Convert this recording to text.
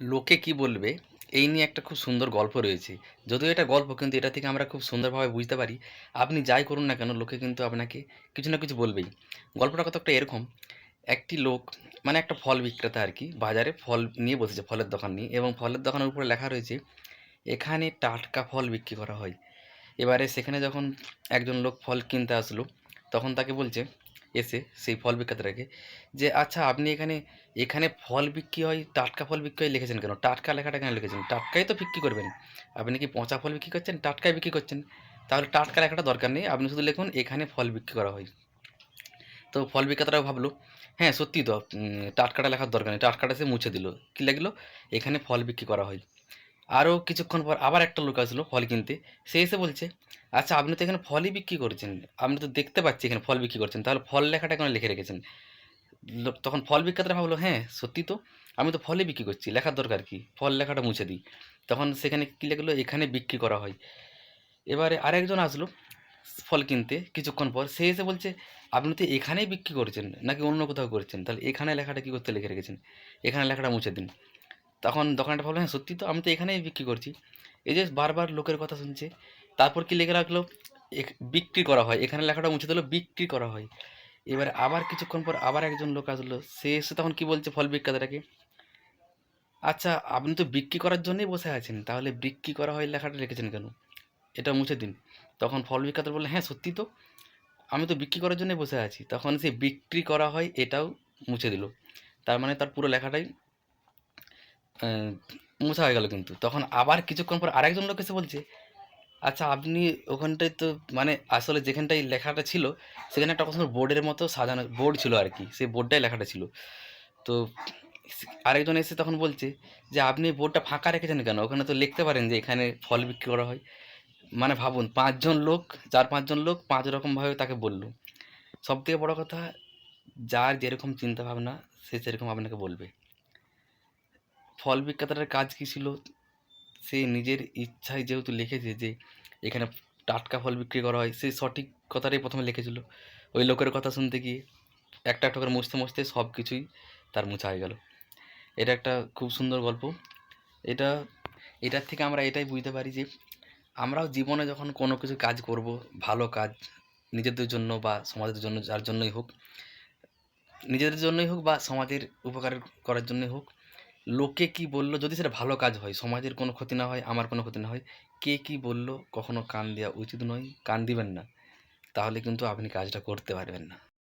লোকে কি বলবে? এই নিয়ে একটা খুব সুন্দর গল্প রয়েছে। যদিও এটা গল্প, কিন্তু এটা থেকে আমরা খুব সুন্দরভাবে বুঝতে পারি। আপনি যাই করুন না কেন, লোকে কিন্তু আপনাকে কিছু না কিছু বলবেই। গল্পটা কত একটা এরকম, একটি লোক মানে একটা ফল বিক্রেতা আর কি, বাজারে ফল নিয়ে বসেছে, ফলের দোকান নিয়ে, এবং ফলের দোকানের উপরে লেখা রয়েছে, এখানে টাটকা ফল বিক্রি করা হয়। এবারে সেখানে যখন একজন লোক ফল কিনতে আসলো, তখন তাকে বলছে এসে সেই ফল বিক্রেতাটাকে যে আচ্ছা আপনি এখানে এখানে ফল বিক্রি হয়, টাটকা ফল বিক্রি হয় লিখেছেন কেন? টাটকা লেখাটা কেন লিখেছেন? টাটকাই তো বিক্রি করবেন। আপনি কি পচা ফল বিক্রি করছেন? টাটকাই বিক্রি করছেন। তাহলে টাটকা লেখাটা দরকার নেই। আপনি শুধু লিখুন, এখানে ফল বিক্রি করা হয়। তো ফল বিক্রেতারাও ভাবলো হ্যাঁ সত্যি তো টাটকাটা লেখার দরকার নেই। টাটকাটা সে মুছে দিল। কী লাগল? এখানে ফল বিক্রি করা হয়। আরও কিছুক্ষণ পর আবার একটা লোক আসলো ফল কিনতে। সে এসে বলছে আচ্ছা আপনি তো এখানে ফলই বিক্রি করছেন। আপনি তো দেখতে পাচ্ছি এখানে ফল বিক্রি করছেন। তাহলে ফল লেখাটা এখানে লিখে রেখেছেন? তখন ফল বিক্রেতারা ভাবলো হ্যাঁ সত্যি তো, আমি তো ফলই বিক্রি করছি, লেখার দরকার কি? ফল লেখাটা মুছে দিই। তখন সেখানে কী লিখলো, এখানে বিক্রি করা হয়। এবারে আরেকজন আসলো ফল কিনতে কিছুক্ষণ পর। সে এসে বলছে, আপনি তো এখানেই বিক্রি করছেন, নাকি অন্য কোথাও করছেন? তাহলে এখানে লেখাটা কী করতে লিখে রেখেছেন? এখানে লেখাটা মুছে দিন। তখন দোকানটা ভাবলো হ্যাঁ সত্যি তো আমি তো এখানেই বিক্রি করছি। এই যে বারবার লোকের কথা শুনছে, তারপর কি লেখা রাখল? বিক্রি করা হয়। এখানে লেখাটা মুছে দিল, বিক্রি করা হয়। এবার আবার কিছুক্ষণ পর আবার একজন লোক আসলো। সে এসে তখন কি বলছে ফল বিক্রেতাটাকে? আচ্ছা আপনি তো বিক্রি করার জন্যই বসে আছেন, তাহলে বিক্রি করা হয় লেখাটা লিখেছেন কেন? এটা মুছে দিন। তখন ফল বিক্রেতা বললে হ্যাঁ সত্যি তো, আমি তো বিক্রি করার জন্যই বসে আছি। তখন সে বিক্রি করা হয়, এটাও মুছে দিল। তার মানে তার পুরো লেখাটাই মোছা হয়ে গেল কিন্তু। তখন আবার কিছুক্ষণ পর আরেকজন লোক এসে বলছে আচ্ছা আপনি ওখানটায় তো মানে আসলে যেখানটায় লেখাটা ছিল, সেখানে একটা সুন্দর বোর্ডের মতো সাজানো, বোর্ড ছিল আর কি, সেই বোর্ডটাই লেখাটা ছিল। তো আরেকজন এসে তখন বলছে যে, আপনি বোর্ডটা ফাঁকা রেখেছেন কেন? ওখানে তো লিখতে পারেন যে এখানে ফল বিক্রি করা হয়। মানে ভাবুন, পাঁচজন লোক, চার পাঁচজন লোক পাঁচ রকমভাবে তাকে বলল। সব থেকে বড় কথা, যার যেরকম চিন্তা ভাবনা সে সেরকম আপনাকে বলবে। ফল বিক্রেতাটার কাজ কী ছিল? সে নিজের ইচ্ছায় যেহেতু লিখেছে যে, এখানে টাটকা ফল বিক্রি করা হয়, সে সঠিক কথাটাই প্রথমে লিখেছিল। ওই লোকের কথা শুনতে গিয়ে একটা একটা করে মুছতে মুছতে সব কিছুই তার মোছা হয়ে গেল। এটা একটা খুব সুন্দর গল্প। এটা, এটার থেকে আমরা এটাই বুঝতে পারি যে, আমরাও জীবনে যখন কোনো কিছু কাজ করব, ভালো কাজ নিজেদের জন্য বা সমাজের জন্য, যার জন্যই হোক, নিজেদের জন্যই হোক বা সমাজের উপকার করার জন্যই হোক লোকে কি বলল, যদি সেটা ভালো কাজ হয়, সমাজের কোনো ক্ষতি না হয়, আমার কোনো ক্ষতি না হয়, কে কি বলল, কখনো কান দেওয়া উচিত নয়, কান দিবেন না। তাহলে কিন্তু আপনি কাজটা করতে পারবেন না।